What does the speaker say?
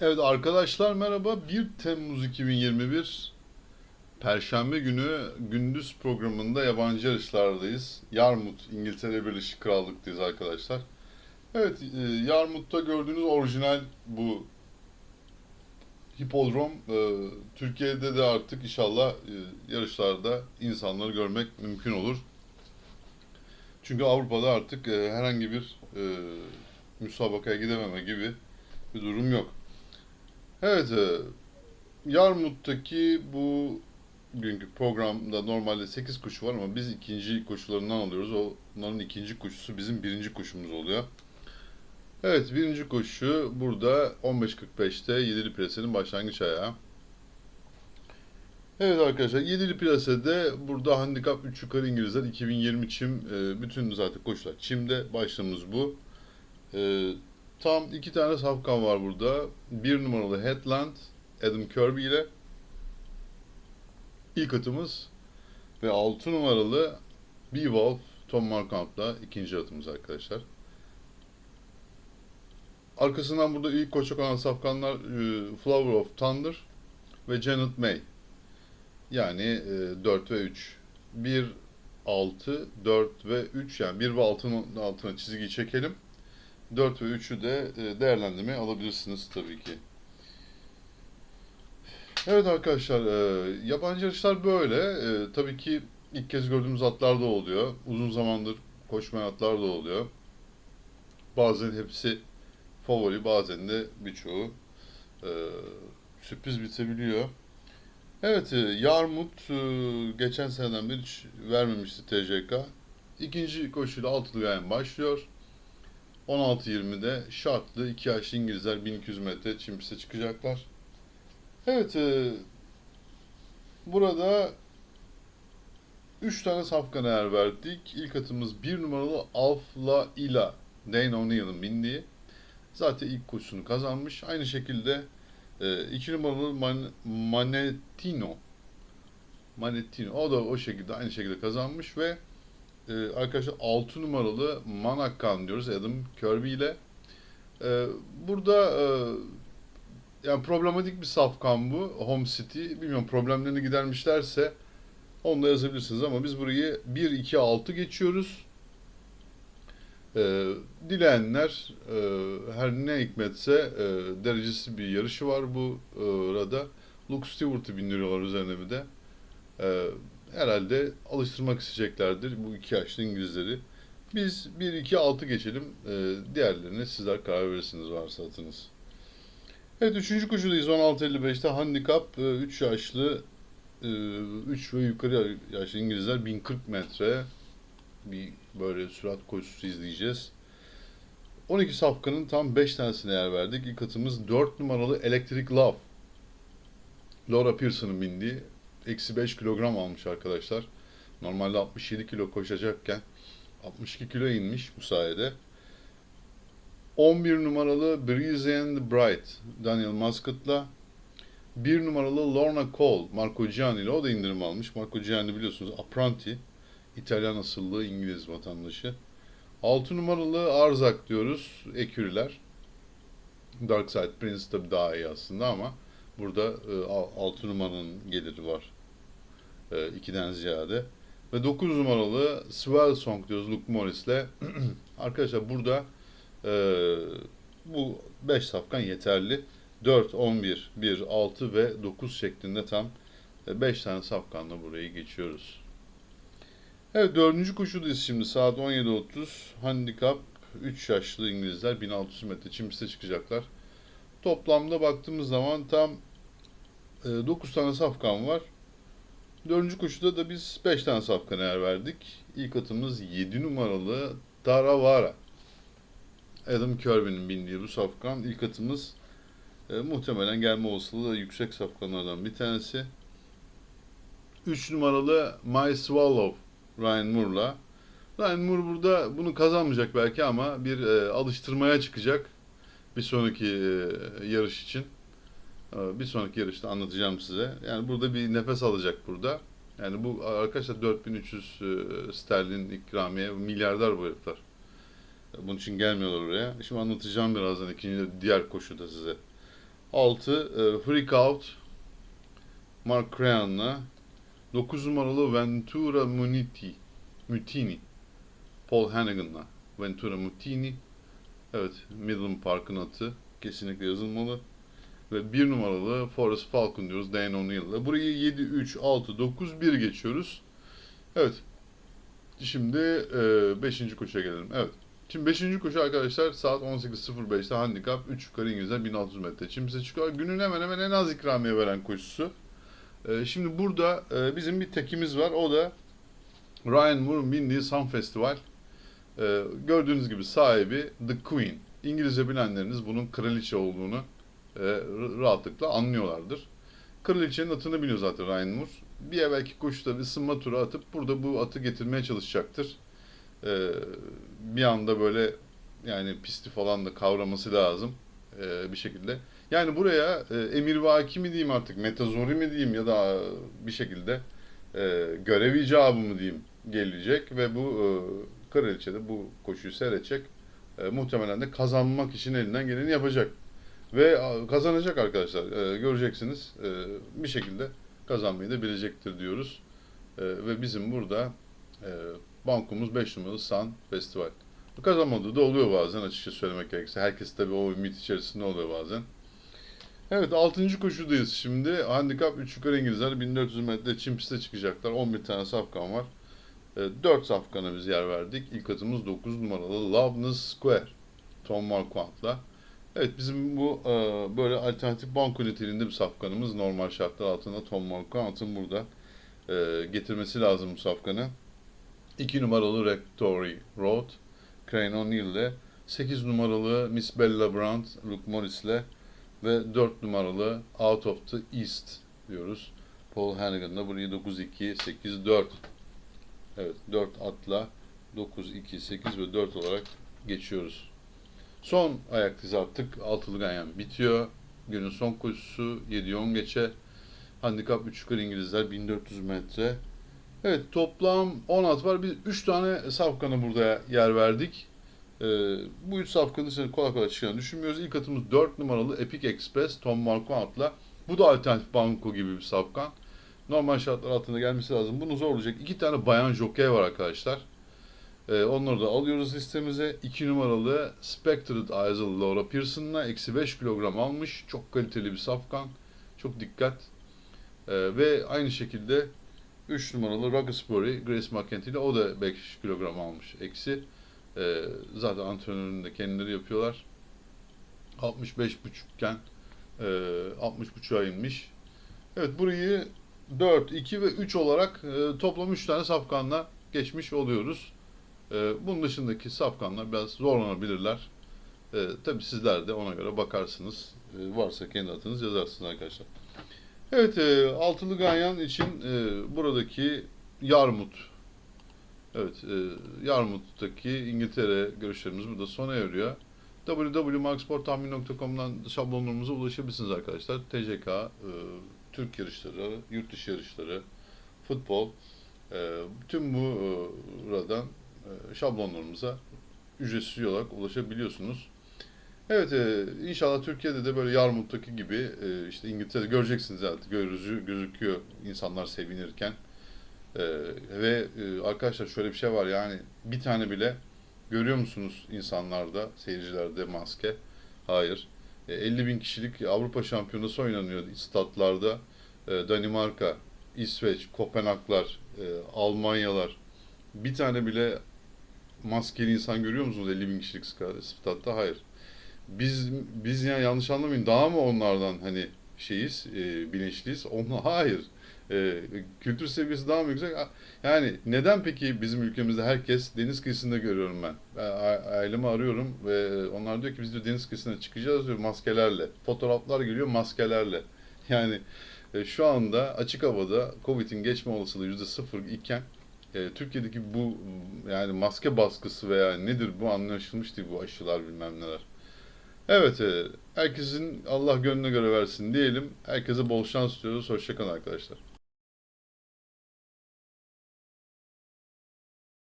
Evet arkadaşlar merhaba. 1 Temmuz 2021 Perşembe günü gündüz programında yabancı yarışlardayız. Yarmut, İngiltere Birleşik Krallık'tayız arkadaşlar. Evet, e, Yarmut'ta gördüğünüz orijinal bu hipodrom. E, Türkiye'de de artık inşallah e, yarışlarda insanları görmek mümkün olur. Çünkü Avrupa'da artık e, herhangi bir e, müsabakaya gidememe gibi bir durum yok. Evet, e, Yarmut'taki bu günkü programda normalde 8 kuşu var ama biz ikinci koşularından alıyoruz. Onların ikinci koşusu bizim birinci koşumuz oluyor. Evet, birinci koşu burada 15.45'te Yedili Plase'nin başlangıç ayağı. Evet arkadaşlar, Yedili Plase'de burada handikap 3 yukarı İngilizler 2020 çim, e, bütün zaten koşular çimde. Başlığımız bu. E, Tam iki tane safkan var burada. Bir numaralı Headland Adam Kirby ile ilk atımız ve altı numaralı Beowulf Tom Marquand'la ikinci atımız arkadaşlar. Arkasından burada ilk koşacak olan safkanlar e, Flower of Thunder ve Janet May. Yani e, 4 ve 3. 1, 6, 4 ve 3 yani 1 ve 6'nın altına çizgiyi çekelim. 4 ve 3'ü de e, değerlendirmeye alabilirsiniz tabii ki. Evet arkadaşlar, e, yabancı yarışlar böyle. E, tabii ki ilk kez gördüğümüz atlar da oluyor. Uzun zamandır koşmayan atlar da oluyor. Bazen hepsi favori, bazen de birçoğu sürpriz bitebiliyor. Evet, Yarmut geçen seneden beri hiç vermemişti TCK. İkinci koşuyla altılı gayen başlıyor. 16.20'de şartlı 2 yaşlı İngilizler 1200 metre çim çıkacaklar. Evet, e, burada 3 tane safkan ayar verdik. İlk atımız 1 numaralı Alfla Ila Dane O'Neill'ın bindiği. Zaten ilk koşusunu kazanmış. Aynı şekilde 2 numaralı Man- Manetino Manetino o da o şekilde aynı şekilde kazanmış ve e, arkadaşlar 6 numaralı Manakan diyoruz Adam Kirby ile. E, burada e, yani problematik bir safkan bu Home City. Bilmiyorum problemlerini gidermişlerse onu da yazabilirsiniz ama biz burayı 1-2-6 geçiyoruz. E, dileyenler e, her ne hikmetse e, derecesi bir yarışı var bu e, arada. Luke Stewart'ı bindiriyorlar üzerine bir de. E, herhalde alıştırmak isteyeceklerdir bu iki yaşlı İngilizleri. Biz 1-2-6 geçelim. Ee, diğerlerine sizler karar verirsiniz varsa atınız. Evet 3. koşudayız 16.55'te handikap 3 yaşlı 3 ve yukarı yaşlı İngilizler 1040 metre bir böyle sürat koşusu izleyeceğiz. 12 safkanın tam 5 tanesine yer verdik. İlk atımız 4 numaralı Electric Love. Laura Pearson'ın bindiği eksi 5 kilogram almış arkadaşlar. Normalde 67 kilo koşacakken 62 kilo inmiş bu sayede. 11 numaralı Breeze and Bright Daniel Muscat'la 1 numaralı Lorna Cole Marco Gianni ile o da indirim almış. Marco Gianni biliyorsunuz Apranti İtalyan asıllı İngiliz vatandaşı. 6 numaralı Arzak diyoruz. Eküriler. Dark Side Prince tabi daha iyi aslında ama burada 6 numaranın geliri var. 2'den ziyade. Ve 9 numaralı Swell Song diyoruz Luke Morris'le. Arkadaşlar burada e, bu 5 safkan yeterli. 4, 11, 1, 6 ve 9 şeklinde tam 5 tane safkanla burayı geçiyoruz. Evet dördüncü koşudayız şimdi saat 17.30. Handikap 3 yaşlı İngilizler 1600 metre çim piste çıkacaklar. Toplamda baktığımız zaman tam 9 tane safkan var. Dördüncü koşuda da biz 5 tane safkan yer verdik. İlk atımız 7 numaralı Taravara. Adam Kirby'nin bindiği bu safkan. İlk atımız e, muhtemelen gelme olasılığı yüksek safkanlardan bir tanesi. 3 numaralı My Swallow Ryan Moore'la. Ryan Moore burada bunu kazanmayacak belki ama bir e, alıştırmaya çıkacak bir sonraki e, yarış için. Bir sonraki yarışta anlatacağım size. Yani burada bir nefes alacak burada. Yani bu arkadaşlar 4300 e, sterlin ikramiye milyarder bu herifler. Bunun için gelmiyorlar oraya. Şimdi anlatacağım birazdan ikinci diğer koşuda size. 6 e, Freak Out Mark Crahan'la 9 numaralı Ventura Muniti Mutini Paul Hannigan'la Ventura Mutini Evet, Midland Park'ın atı kesinlikle yazılmalı. Ve 1 numaralı Forest Falcon diyoruz Dan O'Neill'la. Burayı 7, 3, 6, 9, 1 geçiyoruz. Evet. Şimdi 5. koşuya gelelim. Evet. Şimdi 5. koşu arkadaşlar saat 18.05'te handikap 3 yukarı İngilizler 1600 metre. Size çıkıyor. Günün hemen hemen en az ikramiye veren koşusu. E, şimdi burada e, bizim bir tekimiz var. O da Ryan Moore'un bindiği Sun Festival. E, gördüğünüz gibi sahibi The Queen. İngilizce bilenleriniz bunun kraliçe olduğunu e, rahatlıkla anlıyorlardır. Kraliçenin atını biliyor zaten Ryan Moore. Bir evvelki koşuda bir ısınma turu atıp burada bu atı getirmeye çalışacaktır. E, bir anda böyle yani pisti falan da kavraması lazım e, bir şekilde. Yani buraya e, emirvaki mi diyeyim artık, metazori mi diyeyim ya da bir şekilde e, görev icabı mı diyeyim gelecek ve bu e, kraliçe de bu koşuyu seyredecek. Muhtemelen de kazanmak için elinden geleni yapacak. Ve kazanacak arkadaşlar. E, göreceksiniz. E, bir şekilde kazanmayı da bilecektir diyoruz. E, ve bizim burada e, bankomuz 5 numaralı Sun Festival. Kazanmadığı da oluyor bazen açıkça söylemek gerekirse. Herkes tabii o ümit içerisinde oluyor bazen. Evet 6. koşudayız şimdi. Handikap 3 yukarı İngilizler 1400 metre çim piste çıkacaklar. 11 tane safkan var. 4 safkana biz yer verdik. İlk atımız 9 numaralı Loveness Square. Tom Marquand'la. Evet bizim bu e, böyle alternatif banko niteliğinde bir safkanımız. Normal şartlar altında Tom Marquand'ın burada e, getirmesi lazım bu safkanı. 2 numaralı Rectory Road. Crane O'Neill'le. 8 numaralı Miss Bella Brandt, Luke Morris'le ve 4 numaralı Out of the East diyoruz. Paul Hannigan'la burayı 9-2-8-4 Evet 4 atla 9, 2, 8 ve 4 olarak geçiyoruz. Son ayaktayız artık. Altılı ganyan bitiyor. Günün son koşusu 7-10 geçe. Handikap 3 yukarı İngilizler 1400 metre. Evet toplam 10 at var. Biz 3 tane safkanı burada yer verdik. Ee, bu 3 safkanın dışında kolay kolay çıkacağını düşünmüyoruz. İlk atımız 4 numaralı Epic Express Tom Marquardt'la. Bu da alternatif banko gibi bir safkan. Normal şartlar altında gelmesi lazım. Bunu zorlayacak iki tane bayan jockey var arkadaşlar. Ee, onları da alıyoruz listemize. 2 numaralı Spectred Eyes'lı Laura Pearson'la eksi 5 kilogram almış. Çok kaliteli bir safkan. Çok dikkat. Ee, ve aynı şekilde 3 numaralı Roxbury Grace McKenty o da 5 kilogram almış. Eksi. Ee, zaten antrenörünü de kendileri yapıyorlar. 65 buçukken e, 60 buçuğa inmiş. Evet burayı 4, 2 ve 3 olarak e, toplam 3 tane safkanla geçmiş oluyoruz. E, bunun dışındaki safkanlar biraz zorlanabilirler. E, Tabi sizler de ona göre bakarsınız. E, varsa kendi adınız yazarsınız arkadaşlar. Evet, e, altılı ganyan için e, buradaki Yarmut. Evet, e, Yarmut'taki İngiltere görüşlerimiz burada sona eriyor. www.marksporttahmin.com'dan şablonlarımıza ulaşabilirsiniz arkadaşlar. TCK, e, Türk yarışları, yurt dışı yarışları, futbol, e, tüm bu e, buradan şablonlarımıza ücretsiz olarak ulaşabiliyorsunuz. Evet, e, inşallah Türkiye'de de böyle Yarmut'taki gibi e, işte İngiltere'de göreceksiniz zaten gözü, gözüküyor insanlar sevinirken. E, ve e, arkadaşlar şöyle bir şey var yani bir tane bile görüyor musunuz insanlarda, seyircilerde maske? Hayır. E, 50 bin kişilik Avrupa Şampiyonası oynanıyor statlarda. E, Danimarka, İsveç, Kopenhaglar, e, Almanyalar. Bir tane bile maskeli insan görüyor musunuz 50 bin kişilik statta? Hayır. Biz biz yani yanlış anlamayın daha mı onlardan hani şeyiz, e, bilinçliyiz? Onlar hayır. E, kültür seviyesi daha mı yüksek? Yani neden peki bizim ülkemizde herkes deniz kıyısında görüyorum ben. ben ailemi arıyorum ve onlar diyor ki biz de deniz kıyısına çıkacağız diyor maskelerle. Fotoğraflar geliyor maskelerle. Yani e, şu anda açık havada Covid'in geçme olasılığı yüzde sıfır iken e, Türkiye'deki bu yani maske baskısı veya nedir bu anlaşılmış değil bu aşılar bilmem neler. Evet, e, herkesin Allah gönlüne göre versin diyelim. Herkese bol şans diliyoruz. Hoşçakalın arkadaşlar.